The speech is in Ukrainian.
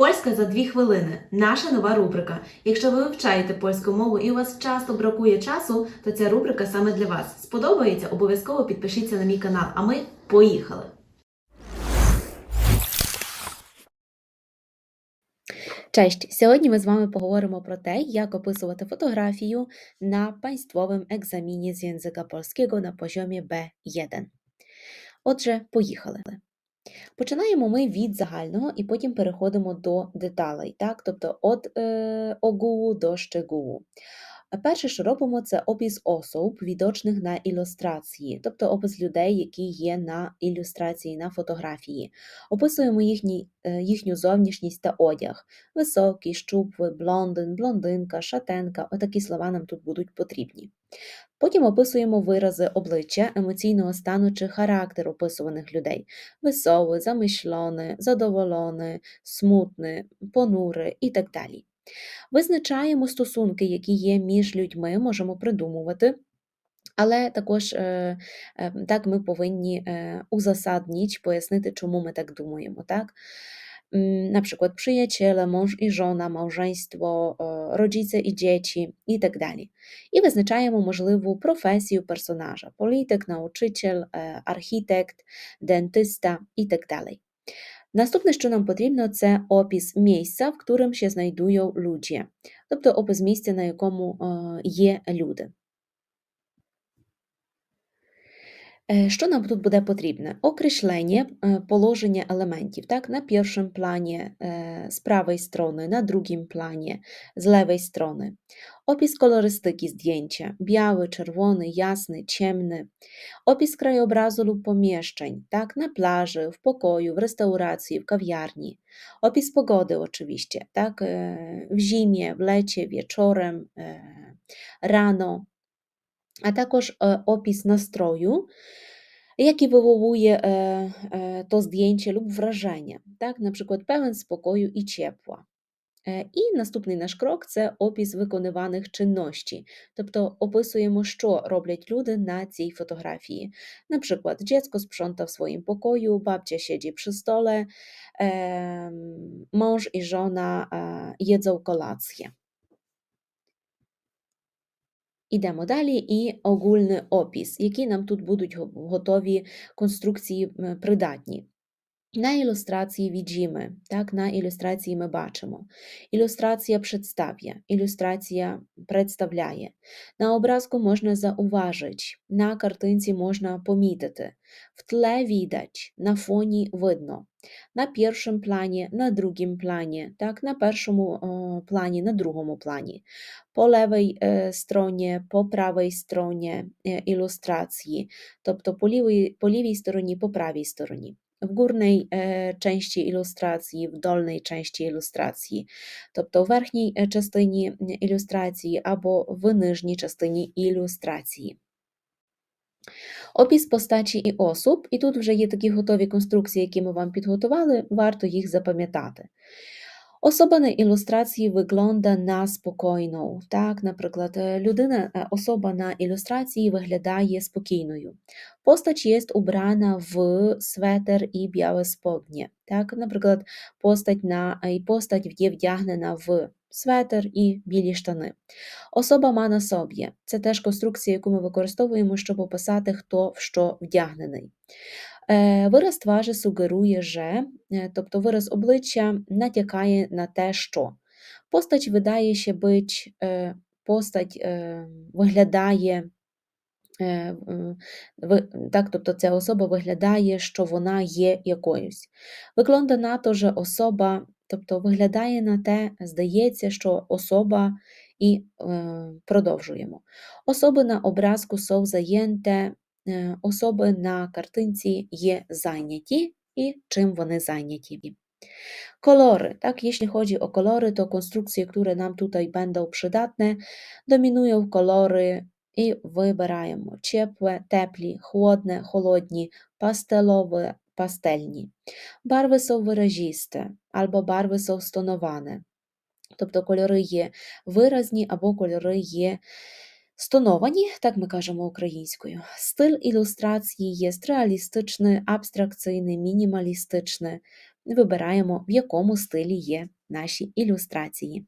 Польська за дві хвилини наша нова рубрика. Якщо ви вивчаєте польську мову і у вас часто бракує часу, то ця рубрика саме для вас. Сподобається? Обов'язково підпишіться на мій канал. А ми поїхали! Cześć! Сьогодні ми з вами поговоримо про те, як описувати фотографію на państwowym egzaminie z języka polskiego на poziomie B1. Отже, поїхали. Починаємо ми від загального і потім переходимо до деталей, так? тобто від е, огулу до щегулу. Перше, що робимо, це опис особ, відочних на ілюстрації, тобто опис людей, які є на ілюстрації, на фотографії. Описуємо їхні, е, їхню зовнішність та одяг. Високий, щуплий, блондин, блондинка, шатенка. Отакі слова нам тут будуть потрібні. Потім описуємо вирази обличчя, емоційного стану чи характеру описуваних людей: веселий, замишлений, задоволений, смутний, понурий і так далі. Визначаємо стосунки, які є між людьми, можемо придумувати. Але також е, е, так ми повинні е, узасадніć, пояснити, чому ми так думаємо. Так? М, Na przykład przyjaciele, mąż i żona, małżeństwo, е, rodzice і dzieci і так далі. І визначаємо можливу професію персонажа: політик, научитель, е, архітект, дентиста і так далі. Наступне, що нам потрібно, це опис місця, в якому ще znajdują люди, тобто опис місця, на якому е, є люди. Що нам тут буде потрібне? Окреślenie е, положення елементів. Так? На першому плані е, з правої сторони, на другому плані з левої сторони. Опис kolorystyki zdjęcia. Biały, czerwony, jasny, ciemny. Opis krajobrazu lub pomieszczeń. Tak? Na plaży, w pokoju, w restauracji, w kawiarni. Opis pogody oczywiście. Tak? E, W zimie, w lecie, wieczorem, e, rano а також е, опис настрою, який wywołuje e, e, to zdjęcie lub wrażenie, так? на przykład pełen spokoju і ciepła. Е, І наступний наш крок це опис виконуваних чинностей, тобто описуємо, що роблять люди на цій фотографії. Наприклад, dziecko sprząta w swoim pokoju, babcia siedzi przy stole, em, mąż i żona e, jedzą kolację. Ідемо далі і огульний опис, які нам тут будуть готові конструкції придатні. На ілюстрації widzimy, так, на ілюстрації ми бачимо. Ілюстрація представ'я, ілюстрація представляє. На образку можна зауважить, на картинці можна помітити. В тле widać, на фоні видно. На першому плані, на другому плані, так, на першому е, плані, на другому плані. По левій е, стороні, по правій стороні е, ілюстрації, тобто по лівій, по лівій стороні, по правій стороні. W górnej e, części ilustracji, w dolnej części ilustracji, тобто в верхній е, частині ілюстрації або в нижній частині ілюстрації. Опис постачі і особ, і тут вже є такі готові конструкції, які ми вам підготували, варто їх запам'ятати. Особа на ілюстрації виглąda на спокійну. Так, наприклад, е, людина, е, особа на ілюстрації виглядає спокійною. Постать є убрана в светер і біле споднє. Так, наприклад, постать на постать є вдягнена в светер і білі штани. Особа ма на собі. Це теж конструкція, яку ми використовуємо, щоб описати, хто в що вдягнений. Е, Вираз тважі сугерує же, е, тобто вираз обличчя натякає на те, що. Постать видає ще бить, е, постать виглядає. Так, тобто ця особа виглядає, що вона є якоюсь. Виглąda на то, що особа, тобто виглядає на те, здається, що особа і продовжуємо. Особи на образку są zajęte, е, особи на картинці є зайняті і чим вони зайняті. Chodzi o kolory, to konstrukcje, które nam tutaj będą przydatne, dominują kolory i wybieramy ciepłe, теплі, chłodne, холодні. Barwy są wyraziste albo barwy są stonowane. Тобто кольори є виразні або кольори є стоновані, так ми кажемо українською. Стиль ілюстрації є реалістичний, абстракційний, мінімалістичний. вибираємо, в якому стилі є наші ілюстрації.